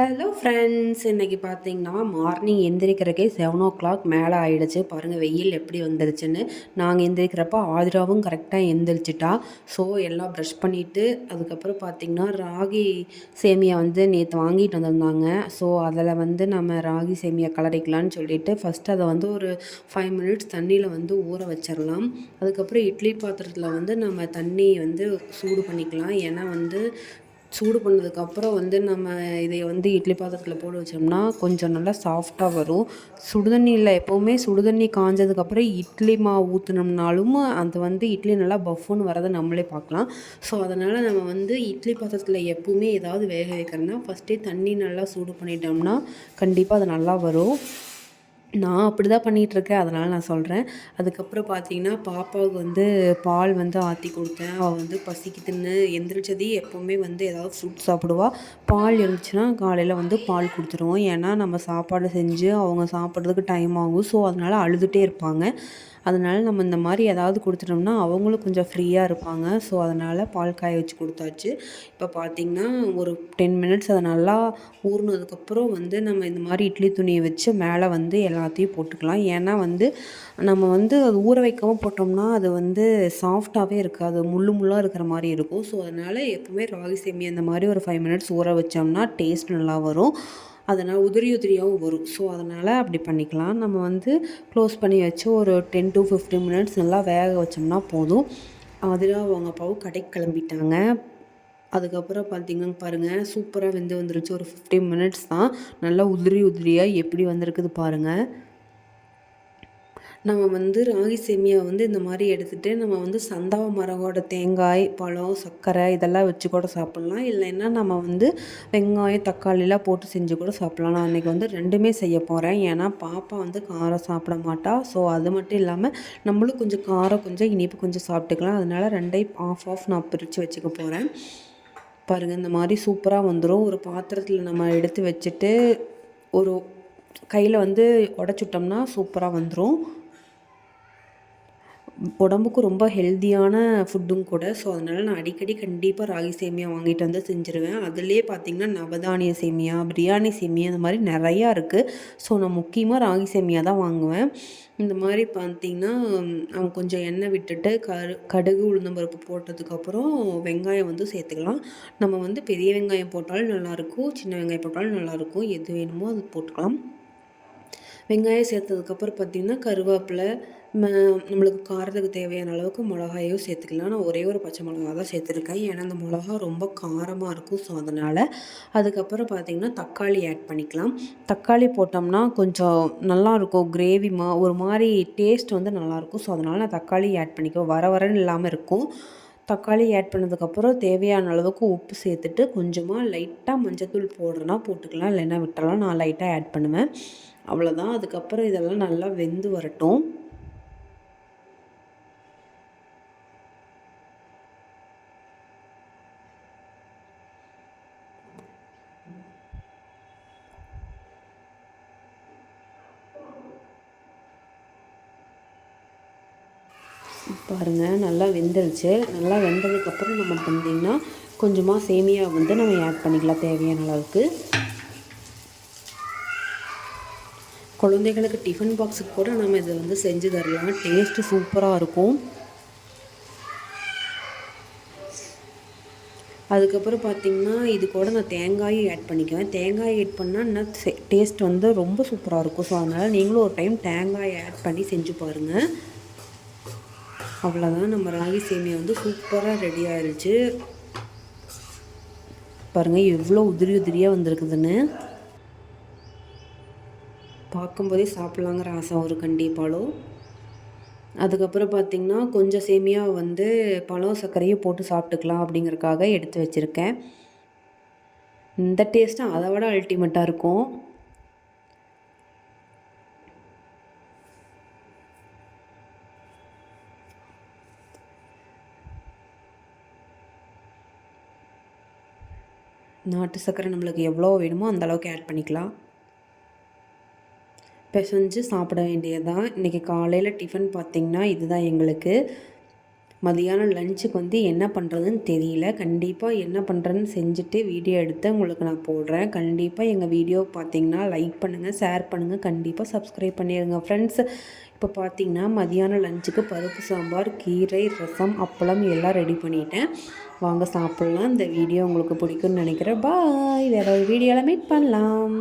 Hello friends இன்றைக்கி பார்த்தீங்கன்னா morning எந்திரிக்கிறக்கே செவன் ஓ கிளாக் மேலே ஆகிடுச்சு பாருங்கள் வெயில் எப்படி வந்துருச்சுன்னு. நாங்கள் எந்திரிக்கிறப்ப ஆதிராவும் கரெக்டாக எந்திரிச்சிட்டா. ஸோ எல்லாம் ப்ரஷ் பண்ணிவிட்டு அதுக்கப்புறம் பார்த்திங்கன்னா ராகி சேமியா வந்து நேற்று வாங்கிட்டு வந்திருந்தாங்க. ஸோ அதில் வந்து நம்ம ராகி சேமியா கலரிக்கலான்னு சொல்லிட்டு ஃபஸ்ட்டு அதை வந்து ஒரு ஃபைவ் மினிட்ஸ் தண்ணியில் வந்து ஊற வச்சிடலாம். அதுக்கப்புறம் இட்லி பாத்திரத்தில் வந்து நம்ம தண்ணி வந்து சூடு பண்ணிக்கலாம். ஏன்னா வந்து சூடு பண்ணதுக்கப்புறம் வந்து நம்ம இதை வந்து இட்லி பாத்திரத்தில் போட்டு வச்சோம்னா கொஞ்சம் நல்லா சாஃப்டாக வரும். சுடுதண்ணியில் எப்போவுமே சுடுதண்ணி காஞ்சதுக்கப்புறம் இட்லி மாவு ஊற்றுனோம்னாலும் அது வந்து இட்லி நல்லா பஃப்னு வரதை நம்மளே பார்க்கலாம். ஸோ அதனால் நம்ம வந்து இட்லி பாத்திரத்தில் எப்போவுமே ஏதாவது வேக வைக்கிறோன்னா ஃபஸ்ட்டே தண்ணி நல்லா சூடு பண்ணிட்டோம்னா கண்டிப்பாக அது நல்லா வரும். நான் அப்படி தான் பண்ணிகிட்ருக்கேன் அதனால் நான் சொல்கிறேன் அதுக்கப்புறம் பார்த்தீங்கன்னா பாப்பாவுக்கு வந்து பால் வந்து ஆற்றி கொடுத்தேன். அவள் வந்து பசிக்குதுன்னு எந்திரிச்சது எப்போவுமே வந்து ஏதாவது ஃப்ரூட் சாப்பிடுவா. பால் இருந்துச்சுன்னா காலையில் வந்து பால் கொடுத்துருவோம். ஏன்னா நம்ம சாப்பாடு செஞ்சு அவங்க சாப்பிட்றதுக்கு டைம் ஆகும். ஸோ அதனால் அழுதுகிட்டே இருப்பாங்க. அதனால் நம்ம இந்த மாதிரி ஏதாவது கொடுத்துட்டோம்னா அவங்களும் கொஞ்சம் ஃப்ரீயாக இருப்பாங்க. ஸோ அதனால் பால் காய வச்சு கொடுத்தாச்சு. இப்போ பார்த்திங்கன்னா ஒரு டென் மினிட்ஸ் அதை நல்லா ஊறினதுக்கப்புறம் வந்து நம்ம இந்த மாதிரி இட்லி துணியை வச்சு மேலே வந்து எல்லாத்தையும் போட்டுக்கலாம். ஏன்னா வந்து நம்ம வந்து அது ஊற வைக்கவும் போட்டோம்னா அது வந்து சாஃப்டாகவே இருக்காது. முள்ளு முள்ளாக இருக்கிற மாதிரி இருக்கும். ஸோ அதனால் எப்போவுமே ராகி சேமி அந்த மாதிரி ஒரு ஃபைவ் மினிட்ஸ் ஊற வச்சோம்னா டேஸ்ட் நல்லா வரும். அதனால் உதிரி உதிரியாகவும் வரும். ஸோ அதனால் அப்படி பண்ணிக்கலாம். நம்ம வந்து க்ளோஸ் பண்ணி வச்சு ஒரு டென் டு ஃபிஃப்டீன் மினிட்ஸ் நல்லா வேக வச்சோம்னா போதும். அதில் அவங்க அப்பாவும் கடைக்கு கிளம்பிட்டாங்க. அதுக்கப்புறம் பார்த்திங்கன்னா பாருங்கள் சூப்பராக வெந்து வந்துருச்சு. ஒரு ஃபிஃப்டீன் மினிட்ஸ் தான். நல்லா உதிரி உதிரியாக எப்படி வந்திருக்குது பாருங்கள் நம்ம வந்து ராகி சேமியா வந்து இந்த மாதிரி எடுத்துகிட்டு நம்ம வந்து சந்தாவ மரகோட தேங்காய் பழம் சர்க்கரை இதெல்லாம் வச்சு கூட சாப்பிட்லாம். இல்லைன்னா நம்ம வந்து வெங்காயம் தக்காளிலாம் போட்டு செஞ்சு கூட சாப்பிட்லாம். நான் அன்றைக்கி வந்து ரெண்டுமே செய்ய போகிறேன் ஏன்னா பாப்பா வந்து காரம் சாப்பிட மாட்டா. ஸோ அது மட்டும் இல்லாமல் நம்மளும் கொஞ்சம் காரம் கொஞ்சம் இனிப்பு கொஞ்சம் சாப்பிட்டுக்கலாம். அதனால் ரெண்டையும் ஆஃப் ஆஃப் நான் பிரித்து வச்சுக்க போகிறேன் பாருங்கள் இந்த மாதிரி சூப்பராக வந்துடும் ஒரு பாத்திரத்தில் நம்ம எடுத்து வச்சுட்டு ஒரு கையில் வந்து உடச்சுட்டோம்னா சூப்பராக வந்துடும் உடம்புக்கு ரொம்ப ஹெல்த்தியான ஃபுட்டும் கூட. ஸோ அதனால் நான் அடிக்கடி கண்டிப்பாக ராகி சேமியா வாங்கிட்டு வந்து செஞ்சுருவேன். அதுலேயே பார்த்திங்கன்னா நவதானிய சேமியா பிரியாணி சேமியா இந்த மாதிரி நிறையா இருக்குது ஸோ நான் முக்கியமாக ராகி சேமியா தான் வாங்குவேன். இந்த மாதிரி பார்த்திங்கன்னா அவன் கொஞ்சம் எண்ணெய் விட்டுட்டு கரு கடுகு உளுந்தம்பருப்பு போட்டதுக்கப்புறம் வெங்காயம் வந்து சேர்த்துக்கலாம். நம்ம வந்து பெரிய வெங்காயம் போட்டாலும் நல்லாயிருக்கும் சின்ன வெங்காயம் போட்டாலும் நல்லாயிருக்கும் எது வேணுமோ அது போட்டுக்கலாம். வெங்காயம் சேர்த்ததுக்கப்புறம் பார்த்திங்கன்னா கருவேப்பிலை நம்மளுக்கு காரத்துக்கு தேவையான அளவுக்கு மிளகாயும் சேர்த்துக்கலாம். நான் ஒரே ஒரு பச்சை மிளகா தான் சேர்த்துருக்கேன். ஏன்னா அந்த மிளகா ரொம்ப காரமாக இருக்கும். ஸோ அதனால் அதுக்கப்புறம் பார்த்திங்கன்னா தக்காளி ஆட் பண்ணிக்கலாம். தக்காளி போட்டோம்னா கொஞ்சம் நல்லாயிருக்கும் கிரேவி மா ஒரு மாதிரி டேஸ்ட் வந்து நல்லாயிருக்கும் ஸோ அதனால் நான் தக்காளி ஆட் பண்ணிக்குவேன். வர வரன்னு இல்லாமல் இருக்கும். தக்காளி ஆட் பண்ணதுக்கப்புறம் தேவையான அளவுக்கு உப்பு சேர்த்துட்டு கொஞ்சமாக லைட்டாக மஞ்சத்தூள் போடுறேன்னா போட்டுக்கலாம். இல்லைன்னா விட்டலாம் நான் லைட்டாக ஆட் பண்ணுவேன். அவ்வளோதான் அதுக்கப்புறம் இதெல்லாம் நல்லா வெந்து வரட்டும். பாருங்கள் நல்லா வெந்துருச்சு. நல்லா வெந்ததுக்கப்புறம் நம்ம பார்த்திங்கன்னா கொஞ்சமாக சேமியா வந்து நம்ம ஆட் பண்ணிக்கலாம் தேவையான அளவுக்கு. குழந்தைகளுக்கு டிஃபன் பாக்ஸுக்கு கூட நம்ம இதை வந்து செஞ்சு தரலாம். டேஸ்ட்டு சூப்பராக இருக்கும். அதுக்கப்புறம் பார்த்திங்கன்னா இது கூட நான் தேங்காயும் ஆட் பண்ணிக்குவேன். தேங்காய் ஆட் பண்ணால் இன்னும் டேஸ்ட் வந்து ரொம்ப சூப்பராக இருக்கும். ஸோ அதனால் நீங்களும் ஒரு டைம் தேங்காயை ஆட் பண்ணி செஞ்சு பாருங்கள் அவ்வளோதான் நம்ம ராகி சேமியா வந்து சூப்பராக ரெடி ஆயிடுச்சு பாருங்கள் எவ்வளோ உதிரி உதிரியாக வந்திருக்குதுன்னு. பார்க்கும்போதே சாப்பிட்லாங்கிற ஆசை ஒரு கண்டிப்பாலும் அதுக்கப்புறம் பார்த்திங்கன்னா கொஞ்சம் சேமியா வந்து பழம் சர்க்கரையும் போட்டு சாப்பிட்டுக்கலாம் அப்படிங்கிறக்காக எடுத்து வச்சுருக்கேன். இந்த டேஸ்ட்டும் அதை விட அல்டிமேட்டாக இருக்கும். நாட்டு சர்க்கரை நம்மளுக்கு எவ்வளோ வேணுமோ அந்த அளவுக்கு ஆட் பண்ணிக்கலாம். பிசைஞ்சு சாப்பிட வேண்டியது தான் இன்றைக்கி காலையில் டிஃபன் பார்த்திங்கன்னா இதுதான் எங்களுக்கு. மதியானம் லஞ்சுக்கு வந்து என்ன பண்ணுறதுன்னு தெரியல. கண்டிப்பாக என்ன பண்ணுறேன்னு செஞ்சுட்டு வீடியோ எடுத்து உங்களுக்கு நான் போடுறேன். கண்டிப்பாக எங்கள் வீடியோ பார்த்தீங்கன்னா லைக் பண்ணுங்கள் ஷேர் பண்ணுங்கள் கண்டிப்பாக சப்ஸ்கிரைப் பண்ணிடுங்க ஃப்ரெண்ட்ஸ் இப்போ பார்த்தீங்கன்னா மதியானம் லஞ்சுக்கு பருப்பு சாம்பார் கீரை ரசம் அப்பளம் எல்லாம் ரெடி பண்ணிட்டேன். வாங்க சாப்பிட்லாம். இந்த வீடியோ உங்களுக்கு பிடிக்கும்னு நினைக்கிறேன். பாய் வேறு ஒரு வீடியோவில் மீட் பண்ணலாம்.